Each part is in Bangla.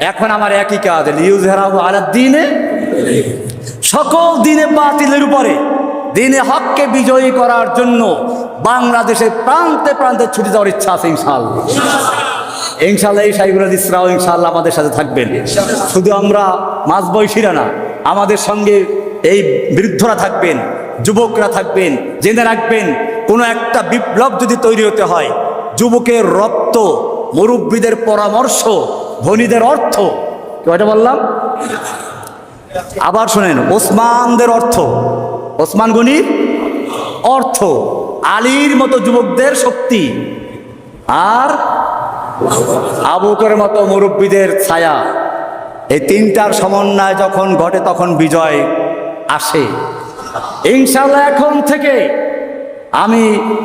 এখন আমার একই কাজ হেরাহু আলাদ দিনে সকল দিনে বাতিলের উপরে দিনে হককে বিজয়ী করার জন্য বাংলাদেশের প্রান্তে প্রান্তে ছুটে যাওয়ার ইচ্ছা আছে ইনশাআল্লাহ। ইনশাল্লাহ এই সাইবুল ইসরাও ইনশাল্লাহ আমাদের সাথে থাকবেন। শুধু আমরা মাঝ বয়সীরা না আমাদের সঙ্গে এই বৃদ্ধরা থাকবেন যুবকরা থাকবেন জেনে রাখবেন কোনো একটা বিপ্লব যদি তৈরি হতে হয় যুবকের রক্ত মুরব্বীদের পরামর্শ ধনীদের অর্থ? কয়টা বললাম? আবার শোনেন, ওসমানদের অর্থ। ওসমান গনির অর্থ। আলীর মতো যুবকদের শক্তি। আর আবুকের মতো মুরব্বীদের ছায়া। এই তিনটার সমন্বয় যখন ঘটে তখন বিজয় আসে। ইনশাল্লাহ এখন থেকে আমি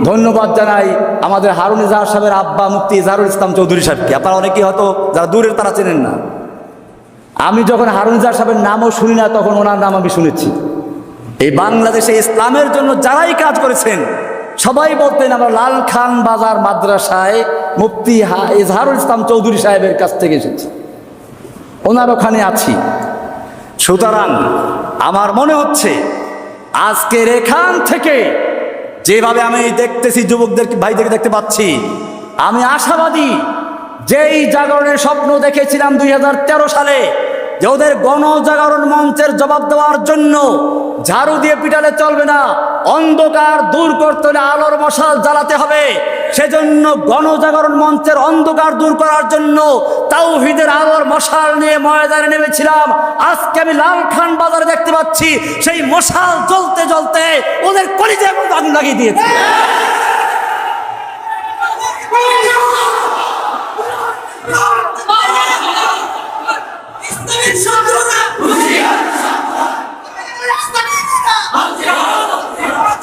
ধন্যবাদ জানাই আমাদের হারুন ইজাহার সাহেবের আব্বা মুফতি ইজাহারুল ইসলাম চৌধুরী সাহেবকে। আপনারা অনেকেই হয়তো যারা দূরের তারা চেনেন না। আমি যখন হারুন ইজাহার সাহেবের নামও শুনি না, তখন ওনার নাম আমি শুনেছি। এই বাংলাদেশে ইসলামের জন্য যারাই কাজ করেছেন, সবাই বলতেন আমরা লাল খান বাজার মাদ্রাসায় মুফতি ইজহারুল ইসলাম চৌধুরী সাহেবের কাছ থেকে এসেছি। ওনার ওখানে আছি। সুতরাং আমার মনে হচ্ছে, আজকের এখান থেকে যেভাবে আমি দেখতেছি যুবকদের, ভাইদেরকে দেখতে পাচ্ছি, আমি আশাবাদী, যেই জাগরণের স্বপ্ন দেখেছিলাম দুই হাজার তেরো সালে, যে ওদের গণজাগরণ মঞ্চের জবাব দেওয়ার জন্য ঝাড়ু দিয়ে পিটালে চলবে না, অন্ধকার দূর করতে হলে আলোর মশাল জ্বালাতে হবে। সেজন্য গণজাগরণ মঞ্চের অন্ধকার দূর করার জন্য তাওহিদের আলোর মশাল নিয়ে ময়দানে নেমেছিলাম। আজকে আমি লাল খান বাজারে দেখতে পাচ্ছি, সেই মশাল জ্বলতে জ্বলতে ওদের কলিজে আগুন লাগিয়ে দিয়েছে।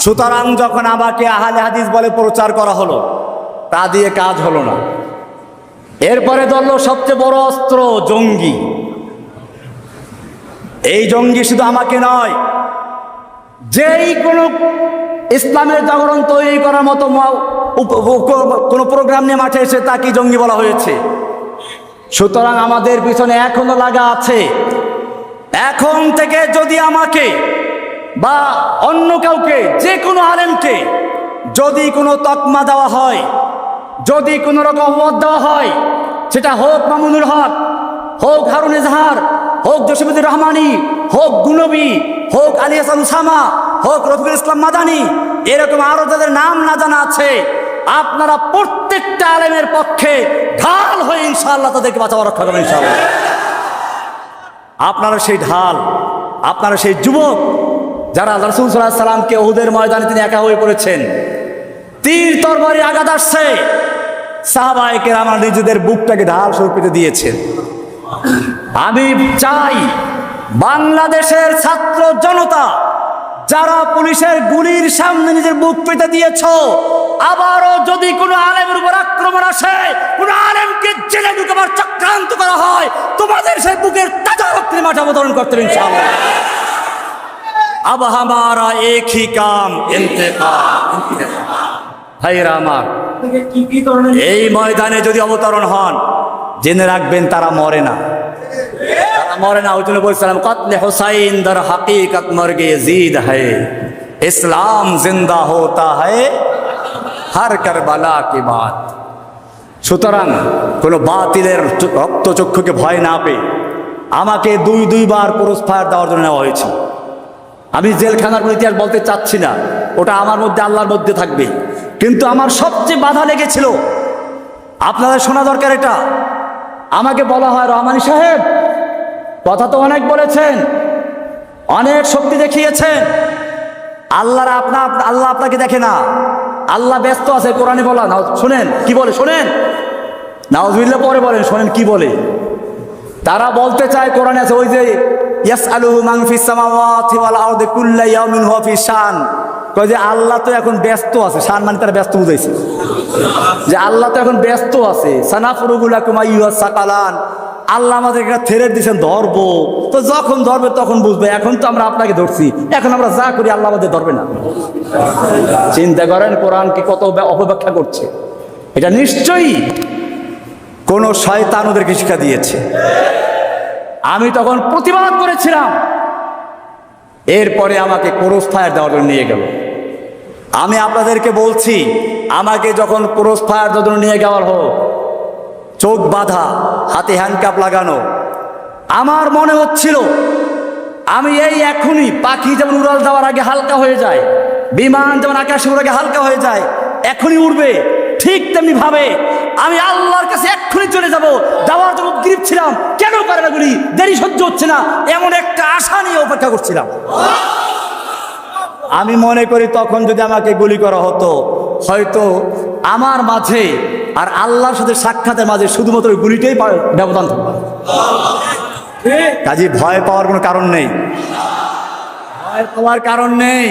সুতরাং যখন আমাকে আহলে হাদিস বলে প্রচার করা হলো, তা দিয়ে কাজ হলো না। এরপরে ধরলো সবচেয়ে বড় অস্ত্র জঙ্গি। এই জঙ্গি শুধু আমাকে নয় যেই কোনো ইসলামের জাগরণ তৈরি করার মতো কোনো প্রোগ্রাম নিয়ে মাঠে এসে তাকে জঙ্গি বলা হয়েছে। সুতরাং আমাদের পিছনে এখনও লাগা আছে। এখন থেকে যদি আমাকে বা অন্য কাউকে যে কোনো আলেমকে যদি কোনো তকমা দেওয়া হয়, যদি কোনো রকম মত দেওয়া হয়, সেটা হোক মামুনুল হক, হোক হারুন এজাহার, হোক জসিমুদ্দিন রহমানি হোক গুনবি, হোক আলী হাসান সামা হোক রফিকুল ইসলাম মাদানি, এরকম আরও যাদের নাম না জানা আছে, আপনারা প্রত্যেকটা আলেমের পক্ষে ঢাল হয়ে ইনশাআল্লাহ তাদেরকে বাঁচাবার রক্ষা করবেন ইনশাআল্লাহ। আপনারা সেই ঢাল, আপনারা সেই যুবক যারা রসুল সাল্লাহ সাল্লামকে ওহুদের ময়দানে তিনি একা হয়ে পড়েছেন, তীর তরবারি আঘাত আসছে সাহাবাহিকের আমার নিজেদের বুকটাকে ঢাল স্বরূপ পেতে দিয়েছেন। আমি চাই বাংলাদেশের ছাত্র জনতা, যারা পুলিশের গুলির সামনে নিজের বুক পেতে দিয়েছ, আবারও যদি কোনো আলেমের উপর আক্রমণ আসে, কোনো আলেমকে জেলে ঢুকাবার চক্রান্ত করা হয়, তোমাদের সেই বুকের তাজা রক্তি মাঠে অবতরণ করতে ইনশাআল্লাহ। আব হামারা এক হি আমার, এই ময়দানে যদি অবতরণ হন, জেনে রাখবেন তারা মরে না। মৌলানা উজুল বলছিলাম কতলে হুসাইন দর হাকিকত মর্গে জিদ হে ইসলাম জিন্দা হতা হে হার কারবালা কি বাত। সুতরাং কোনো বাতিলের রক্তচক্ষুকে ভয় না পেয়ে আমাকে দুই, দুইবার পুরস্কার দেওয়ার জন্য নেওয়া হয়েছে। আমি জেলখানার কোনো ইতিহাস বলতে চাচ্ছি না, ওটা আমার মধ্যে আল্লাহর মধ্যে থাকবে। কিন্তু আমার সবচেয়ে বাধা লেগেছিল, আপনাদের শোনা দরকার এটা, আমাকে বলা হয় রহমানি সাহেব। কথা তো অনেক বলেছেন, অনেক শক্তি দেখিয়েছেন। আল্লাহর আপনার আল্লাহ আপনাকে দেখে না। আল্লাহ ব্যস্ত আছে কোরআনে বলা না। শোনেন, কি বলে, শোনেন? নাওজবিল্লা পরে বলেন, শোনেন কি বলে। তারা বলতে চায়, কোরআনে আছে, ওই যে ইয়াস আলু মাংফিস সামাওয়াতি শান। যে, আল্লাহ তো এখন ব্যস্ত আছে। শান মানে তারা ব্যস্ত বুঝাইছে। যে আল্লাহ তো এখন ব্যস্ত আছে। সানাফুরুগুলা কুমা ইউয়া সাকালান। আল্লাহ আমাদের থেরে দিয়েছেন, ধরবো। তো যখন ধরবে তখন বুঝবে, এখন তো আমরা আপনাকে ধরছি। এখন আমরা যা করি আল্লাহ আমাদের ধরবে না। চিন্তা করেন, কোরআন কি কত ব্যা- অপব্যাখ্যা করছে? এটা নিশ্চয়ই কোন শয়তান ওদেরকে শিক্ষা দিয়েছে। আমি তখন প্রতিবাদ করেছিলাম। এরপরে আমাকে ক্রোস ফায়ার দেওয়ার জন্য নিয়ে গেল। আমি আপনাদেরকে বলছি, আমাকে যখন ক্রোস ফায়ার দেওয়ার জন্য নিয়ে যাওয়ার হোক চোখ বাঁধা, হাতে হ্যান্ডকাপ লাগানো। আমার মনে হচ্ছিল, আমি এই এখনই পাখি যেমন উড়াল দেওয়ার আগে হালকা হয়ে যায়, বিমান যেমন আকাশে উড়ার আগে হালকা হয়ে যায়, এখনই উড়বে। ঠিক তেমনি ভাবে আমি আল্লাহর কাছে এক্ষুনি চলে যাব, যাওয়ার জন্য উদ্গ্রীব ছিলাম। কেন পারে না গুলি? দেরি সহ্য হচ্ছে না। এমন একটা আশা নিয়ে অপেক্ষা করছিলাম। আমি মনে করি তখন যদি আমাকে গুলি করা হতো, হয়তো আমার মাঝে আর আল্লাহর সাথে সাক্ষাতের মাঝে শুধুমাত্র গুলিটাই ব্যবধান থাকবে। কাজে ভয় পাওয়ার কোনো কারণ নেই। ভয় পাওয়ার কারণ নেই।